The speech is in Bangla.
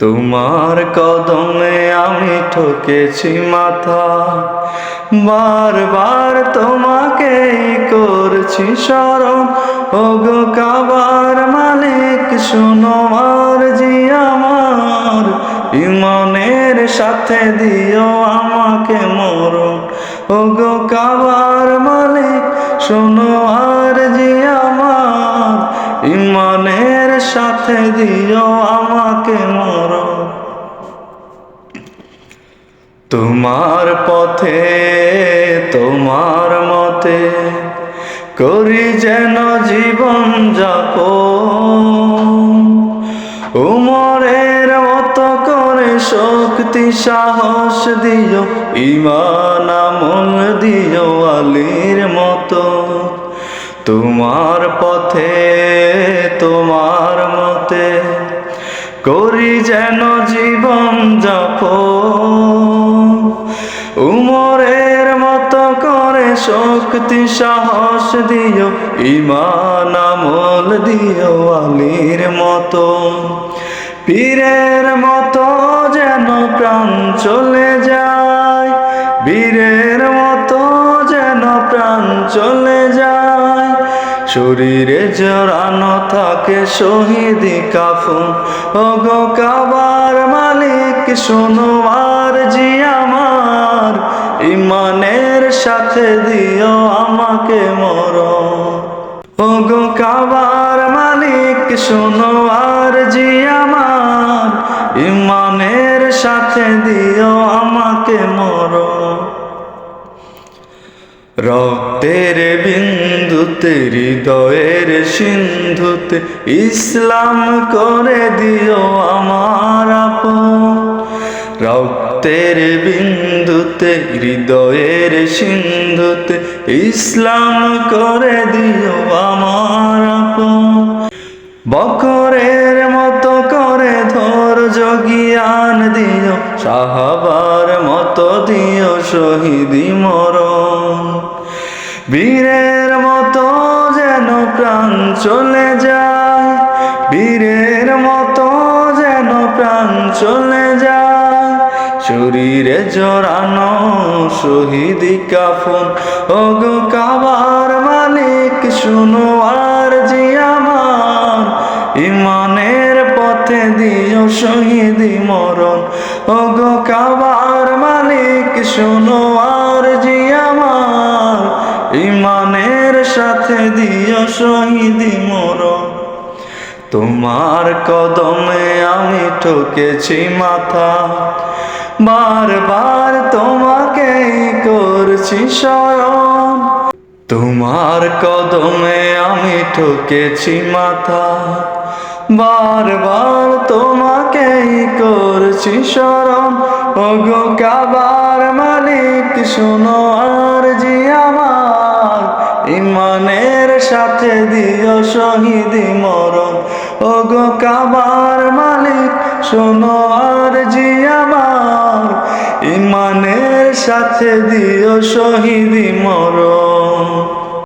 তোমার কদমে আমি ঠকেছি মাথা। বারবার তোমাকে করছি স্মরণ। ওগো কাবার মালিক, শোনো আর জি আমার। ইমানের সাথে দিও আমাকে মরণ। ওগো কাবার মালিক, শোনো ইমানের সাথে দিও আমাকে মরণ তোমার পথে, তোমার মতে করি যেন জীবন যাপ উমরের মতো করে শক্তি, সাহস দিও ইমান আমল দিও, আলীর মতো। তোমার পথে, তোমার মতে করি যেন জীবন যাপ উমরের মতো করে শক্তি, সাহস দিও ইমান আমল দিও আলীর মতো। পীরের মতো যেন প্রাণ চলে যায়, বীরের মতো যেন প্রাণ চলে শরীরে জড়ানো থাকে শহীদি কাফন। ওগো কাবার মালিক, শোনো আর জি আমার। ইমানের সাথে দিও আমাকে মর ওগো কাবার মালিক, শোনো আর জি আমার। ইমানের সাথে দিও আমাকে মরণ। রক্তের বিন্দুতে হৃদয়ের সিন্ধুতে ইসলাম করে দিও আমার আপন। রক্তের বিন্দুতে, হৃদয়ের সিন্ধুতে ইসলাম করে দিও আমার আপন। বকরের মতো করে ধৈর্য জ্ঞান দিও, সাহাবার মতো দিও শহীদি মরণ। বীরের মতো যেন প্রাণ চলে যায়, বীরের মতো যেন প্রাণ চলে যায়। শরীরে জড়ানো শহীদি কাফন, ওগো কাবার মালিক শুনো আর জি ইমানের পথে দিও শহীদি মরণ, ওগো কাবার মালিক শুনো আর সাথে দিও শহীদি মরণ। তোমার কদমে আমি ঠকেছি মাথা। বারবার তোমাকে করছি স্মরণ তোমার কদমে আমি ঠকেছি মাথা। বারবার তোমাকেই করছি স্মরণ ওগো কাবার মালিক, শোনো। সাথে দিও শহীদ মরণ। ও গো কাবার মালিক, শোনো আর জি আমার। ইমানের সাথে দিও শহীদ মরণ।